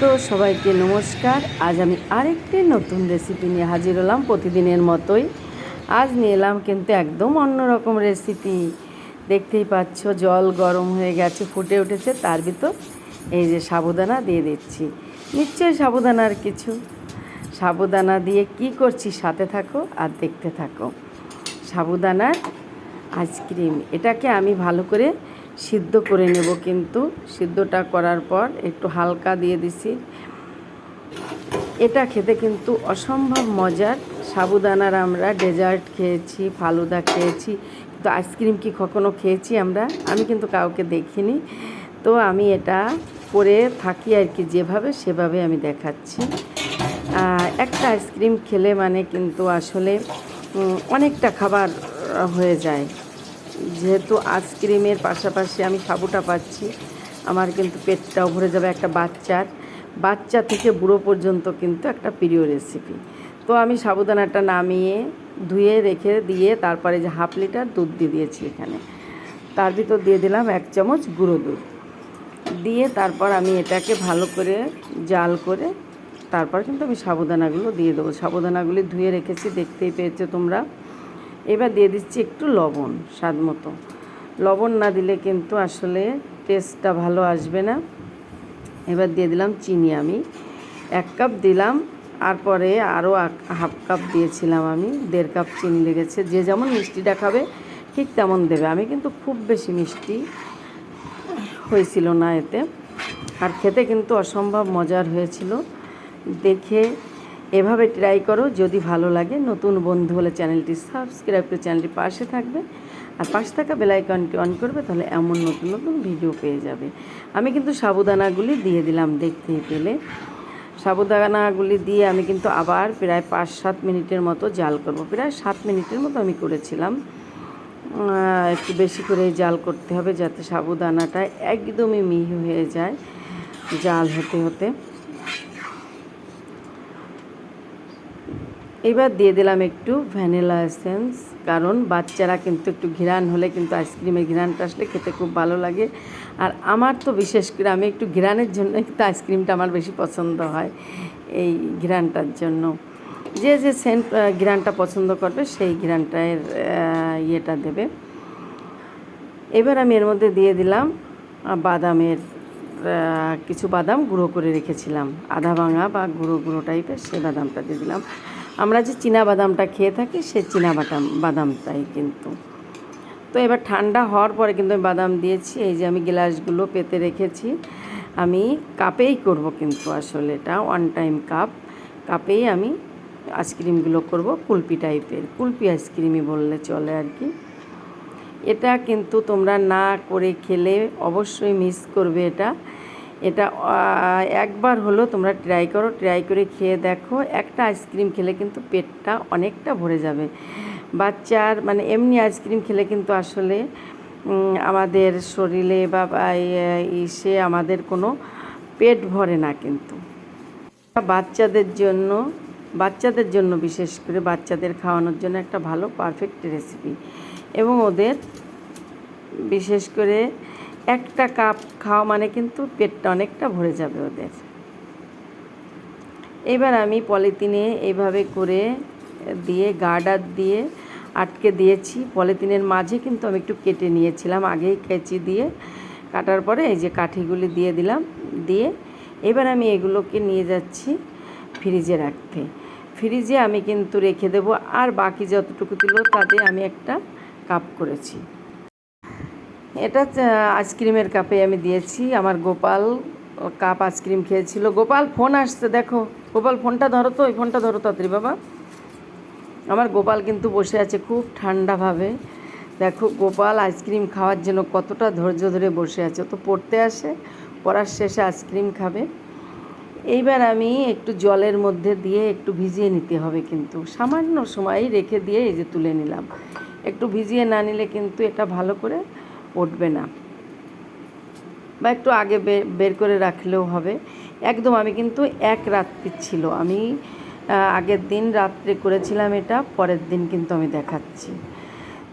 তো সবাইকে নমস্কার। আজ আমি আরেকটি নতুন রেসিপি নিয়ে হাজির হলাম প্রতিদিনের মতোই। আজ নিয়ে এলাম কিন্তু একদম অন্যরকম রেসিপি দেখতেই পাচ্ছ, জল গরম হয়ে গেছে, ফুটে উঠেছে, তার ভিতর এই যে সাবুদানা দিয়ে দিচ্ছি। নিশ্চয়ই সাবুদানার কিছু। সাবুদানা দিয়ে কি করছি সাথে থাকো আর দেখতে থাকো। সাবুদানার আইসক্রিম এটাকে আমি ভালো করে সিদ্ধ করে নেব কিন্তু। সিদ্ধটা করার পর একটু হালকা দিয়ে দিছি। এটা খেতে কিন্তু অসম্ভব মজার। সাবুদানার আমরা ডেজার্ট খেয়েছি, ফালুদা খেয়েছি। কিন্তু আইসক্রিম কি কখনো খেয়েছি আমরা? আমি কিন্তু কাউকে দেখিনি। তো আমি এটা করে থাকি আর কি, যেভাবে সেভাবে আমি দেখাচ্ছি। একটা আইসক্রিম খেলে মানে কিন্তু আসলে অনেকটা খাবার হয়ে যায়। যেহেতু আইসক্রিমের পাশাপাশি আমি সাবুটা পাচ্ছি, আমার কিন্তু পেটটাও ভরে যাবে একটা বাচ্চার। বাচ্চা থেকে বুড়ো পর্যন্ত কিন্তু একটা প্রিয় রেসিপি তো আমি সাবুদানাটা নামিয়ে, ধুয়ে রেখে দিয়ে তারপরে যে হাফ লিটার দুধ দিয়ে দিয়েছি এখানে, তার ভিতর দিয়ে দিলাম এক চামচ গুঁড়ো দুধ। দিয়ে তারপর আমি এটাকে ভালো করে জাল করে তারপর কিন্তু আমি সাবুদানাগুলো দিয়ে দেবো। সাবুদানাগুলি ধুয়ে রেখেছি, দেখতেই পেয়েছ তোমরা। এবার দিয়ে দিচ্ছি একটু লবণ, স্বাদ মতো। লবণ না দিলে কিন্তু আসলে টেস্টটা ভালো আসবে না। এবার দিয়ে দিলাম চিনি আমি। এক কাপ দিলাম, আর পরে আরও হাফ কাপ দিয়েছিলাম আমি, দেড় কাপ চিনি লেগেছে। যে যেমন মিষ্টিটা খাবে, ঠিক তেমন দেবে। আমি কিন্তু খুব বেশি মিষ্টি হয়েছিল না এতে। আর খেতে কিন্তু অসম্ভব মজার হয়েছিল। দেখে এভাবে ট্রাই করো, যদি ভালো লাগে, নতুন বন্ধু হলে চ্যানেলটি সাবস্ক্রাইব করে চ্যানেলটি পাশে থাকবে। আর পাশে থাকা বেলাইকনটি অন করবে, তাহলে এমন নতুন নতুন ভিডিও পেয়ে যাবে। আমি কিন্তু সাবুদানাগুলি দিয়ে দিলাম দেখতেই পেলে। সাবুদানাগুলি দিয়ে আমি কিন্তু আবার প্রায় পাঁচ সাত মিনিটের মতো জাল করব। প্রায় সাত মিনিটের মতো আমি করেছিলাম। একটু বেশি করে জাল করতে হবে যাতে সাবুদানাটা একদমই মিহি হয়ে যায় জাল হতে হতে। এবার দিয়ে দিলাম একটু ভ্যানিলা এসেন্স, কারণ বাচ্চারা কিন্তু একটু ঘিরান হলে কিন্তু আইসক্রিমের ঘিরানটা আসলে খেতে খুব ভালো লাগে। আর আমার তো বিশেষ করে আমি একটু ঘিরানের জন্য কিন্তু আইসক্রিমটা আমার বেশি পছন্দ হয়, এই ঘিরানটার জন্য। যে যে সেন্ট ঘিরানটা পছন্দ করবে সেই ঘিরানটার ইয়েটা দেবে। এবার আমি এর মধ্যে দিয়ে দিলাম বাদামের কিছু বাদাম গুঁড়ো করে রেখেছিলাম। আধা ভাঙা বা গুঁড়ো গুঁড়ো টাইপের সেই বাদামটা দিয়ে দিলাম। আমরা যে চীনা বাদামটা খেয়ে থাকি, সে চীনা বাদাম বাদামটাই কিন্তু। তো এবার ঠান্ডা হওয়ার পরে কিন্তু আমি বাদাম দিয়েছি, এই যে আমি গ্লাসগুলো পেতে রেখেছি। আমি কাপেই করব কিন্তু আসলে এটা ওয়ান টাইম কাপ কাপেই আমি আইসক্রিমগুলো করব, কুলপি টাইপের। কুলপি আইসক্রিমই বললে চলে আর কি। এটা কিন্তু তোমরা না করে খেলে অবশ্যই মিস করবে এটা। এটা একবার হলো তোমরা ট্রাই করো ট্রাই করে খেয়ে দেখো। একটা আইসক্রিম খেলে কিন্তু পেটটা অনেকটা ভরে যাবে। বাচ্চার মানে এমনি আইসক্রিম খেলে কিন্তু আসলে আমাদের শরীরে বা ইসে আমাদের কোনো পেট ভরে না কিন্তু। বাচ্চাদের জন্য বাচ্চাদের জন্য বিশেষ করে বাচ্চাদের খাওয়ানোর জন্য একটা ভালো পারফেক্ট রেসিপি এবং ওদের বিশেষ করে একটা কাপ খাওয়া মানে কিন্তু পেটটা অনেকটা ভরে যাবে ওদের। এবার আমি পলিথিনে এইভাবে করে দিয়ে, গার্ডার দিয়ে আটকে দিয়েছি। পলিথিনের মাঝে কিন্তু আমি একটু কেটে নিয়েছিলাম, আগেই কেচি দিয়ে। কাটার পরে এই যে কাঠিগুলি দিয়ে দিলাম, দিয়ে এবার আমি এগুলোকে নিয়ে যাচ্ছি ফ্রিজে রাখতে। ফ্রিজে আমি কিন্তু রেখে দেবো, আর বাকি যতটুকু ছিল তাতে আমি একটা কাপ করেছি। এটা আইসক্রিমের কাপে আমি দিয়েছি। আমার গোপাল কাপ আইসক্রিম খেয়েছিল। গোপাল, ফোন আসছে, দেখো। গোপাল, ফোনটা ধরো তো ওই ফোনটা ধরো তাড়াতাড়ি, বাবা। আমার গোপাল কিন্তু বসে আছে খুব ঠান্ডাভাবে দেখো, গোপাল আইসক্রিম খাওয়ার জন্য কতটা ধৈর্য ধরে বসে আছে। তো পড়তে আসে, পড়ার শেষে আইসক্রিম খাবে। এইবার আমি একটু জলের মধ্যে দিয়ে একটু ভিজিয়ে নিতে হবে কিন্তু। সামান্য সময় রেখে দিয়ে এই যে তুলে নিলাম। একটু ভিজিয়ে না নিলে কিন্তু এটা ভালো করে উঠবে না। বা একটু আগে বের করে রাখলেও হবে। একদম আমি কিন্তু এক রাত্রি ছিল। আমি আগের দিন রাত্রে করেছিলাম এটা পরের দিন কিন্তু আমি দেখাচ্ছি।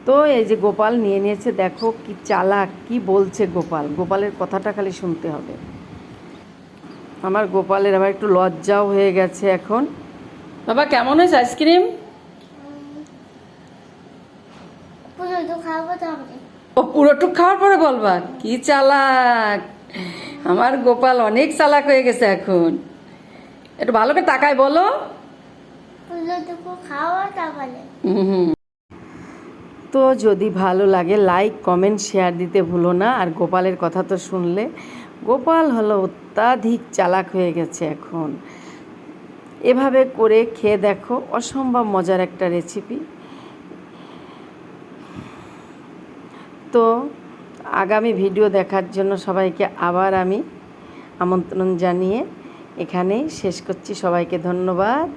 তো এই যে গোপাল নিয়ে নিয়েছে দেখো কি চালাক কি বলছে গোপাল। গোপালের কথাটা খালি শুনতে হবে। আমার গোপালের আবার একটু লজ্জাও হয়ে গেছে এখন। বাবা কেমন হয়েছে আইসক্রিম তো ও পুরোটুক খাওয়ার পরে বলবা কি চালাক? আমার গোপাল অনেক চালাক হয়ে গেছে এখন। একটু ভালো করে তাকায় বলো। তো যদি ভালো লাগে লাইক কমেন্ট শেয়ার দিতে ভুলো না। আর গোপালের কথা তো শুনলে গোপাল হলো অত্যাধিক চালাক হয়ে গেছে এখন। এভাবে করে খেয়ে দেখো অসম্ভব মজার একটা রেসিপি তো আগামী ভিডিও দেখার জন্য সবাইকে আবার আমি আমন্ত্রণ জানিয়ে এখানেই শেষ করছি। সবাইকে ধন্যবাদ।